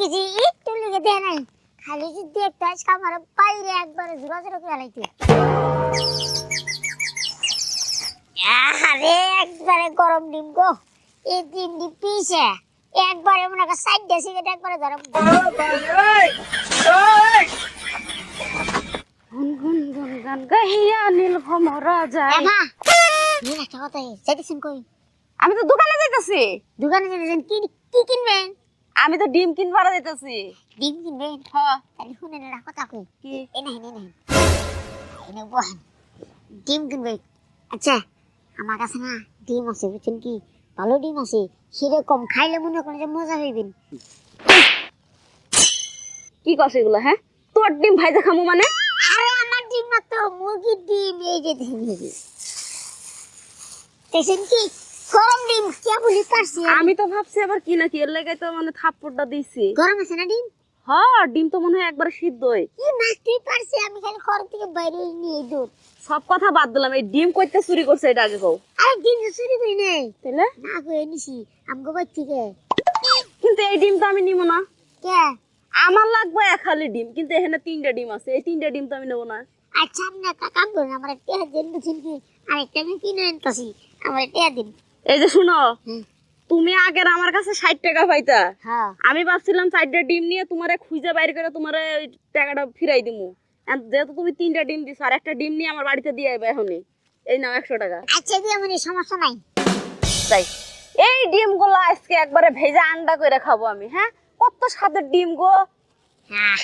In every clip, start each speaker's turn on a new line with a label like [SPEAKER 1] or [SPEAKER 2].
[SPEAKER 1] গেছি একটু দেয় নাই খালি যদি দেখতে আজকে আমার বাইরে একবারে জোড়া জোড়া করে লাইতে আরে একবারে গরম ডিম গো এই ডিম ডিম পিছে একবারে মনে কর সাইড দিয়ে সিগারেট একবারে ধরো
[SPEAKER 2] গুন গুন গুন গান গাহিয়া নীল ভমরা যায়
[SPEAKER 1] এমা নিন একটা কথা যাইতেছেন কই
[SPEAKER 2] আমি তো দোকানে যাইতাছি।
[SPEAKER 1] দোকানে যাইতেছেন কি কি কিনবেন?
[SPEAKER 2] আমি তো ডিম কিনবার যাইতাছি।
[SPEAKER 1] ডিম কিনবেন?
[SPEAKER 2] হ্যাঁ
[SPEAKER 1] তাহলে শুনেন না কথা কই।
[SPEAKER 2] কি?
[SPEAKER 1] এই নাই নাই নাই এনে বহান ডিম কিনবে। আচ্ছা আমার কাছে না ডিম আছে বুঝছেন কি? ভালো ডিম আছে। সেরকম খাইলে মনে করেন যে মজা হইবেন।
[SPEAKER 2] কি কস এগুলো হ্যাঁ? তোর ডিম ভাইজা খামু মানে?
[SPEAKER 1] আরে আমার ডিম না তো মুরগির ডিম এই যে ডিম দেখছেন কি? গরম ডিম কে বলি পারছি? আমি
[SPEAKER 2] তো ভাবছি আবার কি নাকি এর লাগাই তো মানে থাপ্পড়টা দিছি।
[SPEAKER 1] গরম আছে না ডিম?
[SPEAKER 2] হ্যাঁ ডিম তো মনে হয় একবার সিদ্ধই
[SPEAKER 1] কি মাছতেই পারছি আমি খালি ঘর থেকে বাইরে নিয়ে দুধ
[SPEAKER 2] সব কথা বাদ দিলাম এই ডিম কইতে চুরি করছে এটা আগে কও।
[SPEAKER 1] আরে ডিম তো চুরি করি নাই।
[SPEAKER 2] তাইলে?
[SPEAKER 1] না করে নিছি আমগো থেকে।
[SPEAKER 2] কিন্তু এই ডিম তো আমি নিব না।
[SPEAKER 1] কে?
[SPEAKER 2] আমার লাগবে এক খালি ডিম কিন্তু এখানে তিনটা ডিম আছে এই তিনটা ডিম তো আমি নেব না।
[SPEAKER 1] আচ্ছা আপনি একটা কাম করুন আমার টেয়া দিন বুঝছেন কি আরেকটা আমি কিনে আনতেছি আমার দিন।
[SPEAKER 2] এই যে শুনো তুমি আগের আমার কাছে ষাট টাকা পাইতা।
[SPEAKER 1] হ্যাঁ।
[SPEAKER 2] আমি ভাবছিলাম চারটা ডিম নিয়ে তোমারে খুঁজে বাইরে করে তোমার ওই টাকাটা ফিরাই দিমু। যেহেতু তুমি তিনটা ডিম দিছো আর একটা ডিম নিয়ে আমার বাড়িতে দিয়ে আইবা এখনই। এই নাও একশো টাকা।
[SPEAKER 1] আচ্ছা দিয়ে আমার সমস্যা নাই।
[SPEAKER 2] তাই এই ডিম ডিমগুলো আজকে একবারে ভেজা আন্ডা করে খাব আমি হ্যাঁ? কত স্বাদের ডিম গো।
[SPEAKER 1] হ্যাঁ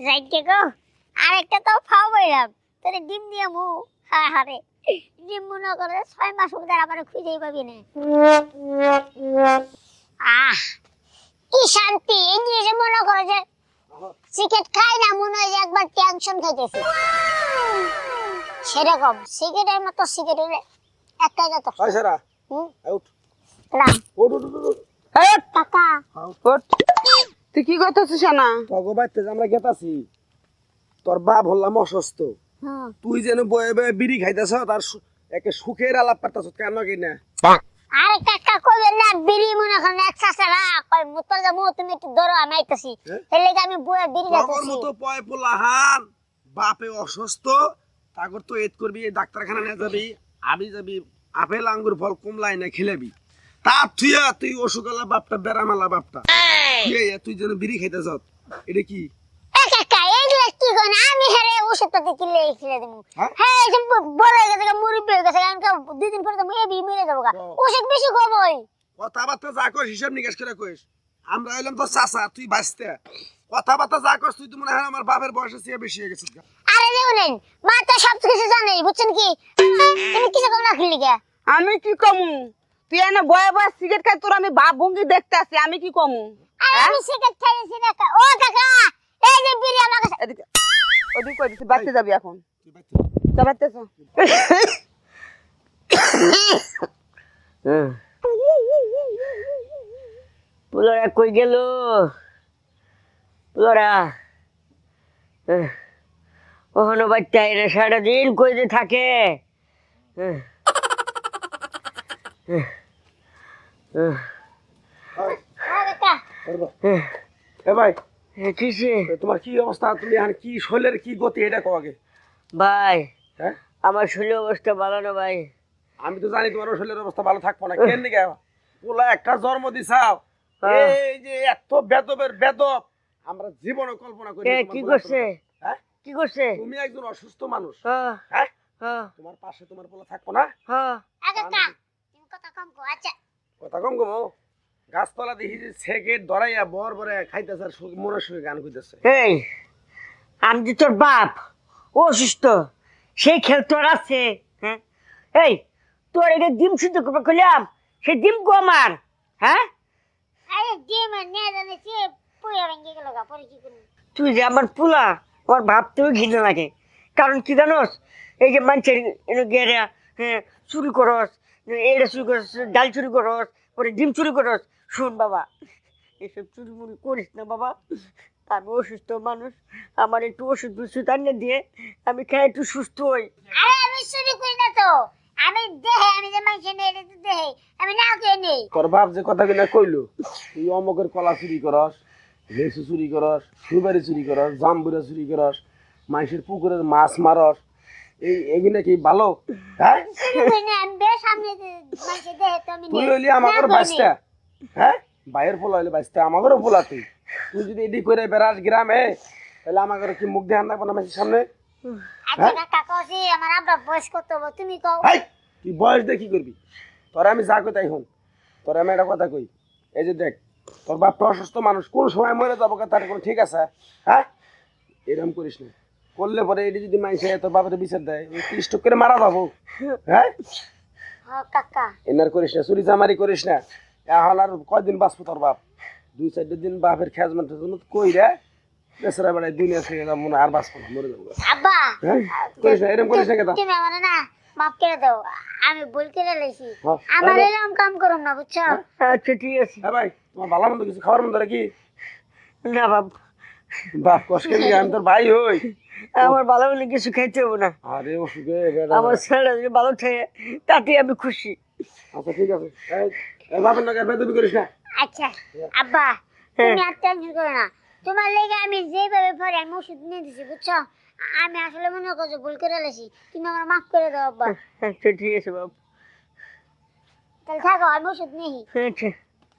[SPEAKER 1] যাইতে গো আরেকটা তো খাও বললাম তোরে ডিম দিয়ে মু হ্যাঁ। হারে ডিম মনে করে ছয় মাস ওদের আবার খুঁজেই পাবি না। আহ কি শান্তি এই জিনিসে মনে করে যে সিগারেট খাই না মনে হয় যে একবার টেনশন খাইতেছি। সেরকম সিগারেটের মতো সিগারেটের একটা যত।
[SPEAKER 3] হয় সারা
[SPEAKER 1] হুম?
[SPEAKER 3] আউট
[SPEAKER 1] রাম।
[SPEAKER 3] ওট ওট ওট ওট
[SPEAKER 1] কাকা।
[SPEAKER 2] তুই কি করতেছিস না
[SPEAKER 3] বাইতে আমরা গেতাছি তোর বাপ হল্লাম অসুস্থ। তুই যেন বয়ে বয়ে বিড়ি খাইতেছ তার একে সুখের আলাপ পারতাছ কেন কি না
[SPEAKER 1] আরে কাকা কইবেন না বিড়ি মনে করেন এক চাষা কই মুতর যাব তুমি একটু ধরো আমি আইতাছি।
[SPEAKER 3] হ্যাঁ?
[SPEAKER 1] এর লেগে আমি বইয়া বিড়ি
[SPEAKER 3] তগর
[SPEAKER 1] যাইতাছি
[SPEAKER 3] মতো পয় পোলাহান বাপে অসুস্থ তাগর তো এদ করবি ডাক্তারখানা নিয়ে যাবি আমি যাবি আপেল আঙ্গুর ফল কমলাই না খেলাবি। তা তুই তুই অসুখ আলা বাপটা বেড়ামালা বাপটা তুই যেন বিড়ি খাইতে যাও এটা কি?
[SPEAKER 1] এ কাকা এইগুলা কি কোন আমি হেরে ওষুধটা দিয়ে কিনলে খেলে দেবো।
[SPEAKER 3] হ্যাঁ?
[SPEAKER 1] হ্যাঁ এই বড় হয়ে গেছে মুরব্বী হয়ে গেছে কারণ কি দুই দিন পরে তো মেরে যাব। ওষুধ বেশি কমই
[SPEAKER 3] কথাবার্তা যা কর হিসাব নিকাশ করে কইস। আমরা এলাম তো চাচা তুই বাঁচতে। কথাবার্তা যা করছ তুই তো মনে হয় আমার বাপের বয়সে চেয়ে বেশি হয়ে গেছিস।
[SPEAKER 1] আরে মা তো সব কিছু জানে বুঝছেন কি? তুমি কিছু কম না খেলি গে
[SPEAKER 2] আমি কি কমু? তুই এনে বয়ে বয়ে সিগারেট খাই তোর আমি বাপ ভঙ্গি দেখতে আসি আমি কি কমু?
[SPEAKER 1] আরে আমি সিগারেট খাইছি না ও কাকা এই যে বিড়ি আমার কাছে
[SPEAKER 2] এদিকে। ওদিকে কই দিছি বাড়তে যাবি এখন। বাড়তেছ
[SPEAKER 4] পুলরা কই গেল? পুলরা। ওখানে বাচ্চা এরা সারাদিন কই যে থাকে? হ্যাঁ।
[SPEAKER 3] এ ভাই।
[SPEAKER 4] কিসে
[SPEAKER 3] এ তোমার কি অবস্থা? তুমি এখন কি শরীরের কি গতি? এটা কো আগে।
[SPEAKER 4] ভাই
[SPEAKER 3] হ্যাঁ?
[SPEAKER 4] আমার শরীর অবস্থা ভালো না ভাই।
[SPEAKER 3] আমি তো জানি তোমার শরীরের অবস্থা ভালো থাকব না। কেন দিকে পোলা একটা জন্ম দিছাও
[SPEAKER 4] হ্যাঁ।
[SPEAKER 3] এই যে এত বেদবের বেদব আমরা জীবনে কল্পনা করি
[SPEAKER 4] কি করছে?
[SPEAKER 3] হ্যাঁ?
[SPEAKER 4] কি করছে?
[SPEAKER 3] তুমি একজন অসুস্থ মানুষ।
[SPEAKER 4] হ্যাঁ
[SPEAKER 3] হ্যাঁ?
[SPEAKER 4] হ্যাঁ।
[SPEAKER 3] তোমার পাশে তোমার পোলা থাকব না?
[SPEAKER 4] হ্যাঁ।
[SPEAKER 1] আগে কাকা তুমি কথা কম কো আচ্ছা।
[SPEAKER 3] কথা কম কম? গাছতলা দেখি যে সেকেট ধরাইয়া বর বরে খাইতেছে আর সু- মনের সুখে গান কইতেছে।
[SPEAKER 4] এই আমি যে তোর বাপ ও অসুস্থ সেই খেল তোর আছে হ্যাঁ? এই তোর এটা ডিম শুদ্ধ করবে করলাম সেই ডিম গো আমার হ্যাঁ?
[SPEAKER 1] আরে ডিম নিয়ে জানে সে পুরো ভেঙে গেল গা পরে কি করবি?
[SPEAKER 4] তুই যে আমার পোলা আমার ভাবতেও ঘৃণা লাগে। কারণ কি জানোস এই যে মানুষের গেরা হ্যাঁ চুরি করস এটা চুরি করস ডাল চুরি করস পরে ডিম চুরি করস শোন বাবা এসব চুরি মুড়ি করিস না বাবা। আমি অসুস্থ মানুষ আমার একটু ওষুধ ওষুধ আনিয়ে দিয়ে আমি খেয়ে একটু সুস্থ হই।
[SPEAKER 1] আরে আমি চুরি করি না তো আমি দেহে আমি যে মানুষের নেই এটা তো দেহে আমি না খেয়ে নেই।
[SPEAKER 3] তোর বাপ যে কথা কিনা কইলো তুই অমকের কলা চুরি করস লেসু চুরি করস সুবারি চুরি করস জাম্বুরা চুরি করস মানুষের পুকুরের মাছ মারস এই এগুলো কি ভালো? হ্যাঁ?
[SPEAKER 1] আমি না আমি বেশ দেহে তো আমি
[SPEAKER 3] তুই হইলি
[SPEAKER 1] করি
[SPEAKER 3] বাঁচটা হ্যাঁ? বাইরের পোলা হইলে বাঁচতে আমাদেরও পোলা তুই তুই যদি এডি করে বেড়াস গ্রামে তাহলে আমাদের কি মুখ দেখান না মানুষের সামনে?
[SPEAKER 1] আচ্ছা কাকা কসি আমার আব্বা বয়স কত তুমি কও।
[SPEAKER 3] হাই তুই বয়স দিয়ে কি করবি? তোরা আমি যা কই তাই হন। তোরা আমি একটা কথা কই। এই যে দেখ তোর বাপটা অসুস্থ মানুষ কোন সময় মরে যাব তার কোনো ঠিক আছে? হ্যাঁ? এরকম করিস না। করলে পরে এটি যদি মাইসে তোর বাপের বিচার দেয়। স্টক করে মারা যাব? হ্যাঁ?
[SPEAKER 1] কাকা।
[SPEAKER 3] এনার করিস না চুরি চামারি করিস না। এখন আর কয়দিন বাঁচবো তোর বাপ? দুই চারটে দিন বাপের খেজমেন্টের জন্য কই রে? বেচারা বেড়ায় দুনিয়া থেকে যাব না আর বাঁচবো না মরে যাব।
[SPEAKER 1] আব্বা
[SPEAKER 3] হ্যাঁ? করিস না এরকম করিস না কেন?
[SPEAKER 1] তুমি আমার না মাফ করে দাও আমি ভুল করে লেছি
[SPEAKER 3] হ্যাঁ,
[SPEAKER 1] আমার
[SPEAKER 3] হ্যাঁ।
[SPEAKER 1] এরকম কাম করুম না বুঝছ?
[SPEAKER 4] আচ্ছা ঠিক আছে।
[SPEAKER 3] হ্যাঁ ভাই তোমার ভালো মন্দ কিছু খাবার মন্দ কি
[SPEAKER 4] না বাপ।
[SPEAKER 3] বাপ কষ্ট আমি তোর ভাই হই।
[SPEAKER 4] আমার ভালো হলে কিছু খাইতে হবে না।
[SPEAKER 3] আরে অসুখে
[SPEAKER 4] আমার ছেলেটা যদি ভালো থাকে তাতে আমি খুশি।
[SPEAKER 3] আচ্ছা ঠিক আছে। এই, এই বাপের নাকি বেদবি করিস না
[SPEAKER 1] আচ্ছা আব্বা তুমি আর টেনশন করো না তোমার লেগে আমি যেভাবে পারি আমি ওষুধ নিয়ে দিছি বুঝছ আমি আসলে মনে করছ ভুল করে লেছি তুমি আমার মাফ করে দাও আব্বা
[SPEAKER 4] আচ্ছা ঠিক আছে বাপ
[SPEAKER 1] তাহলে থাকো আমি ওষুধ নিই
[SPEAKER 4] আচ্ছা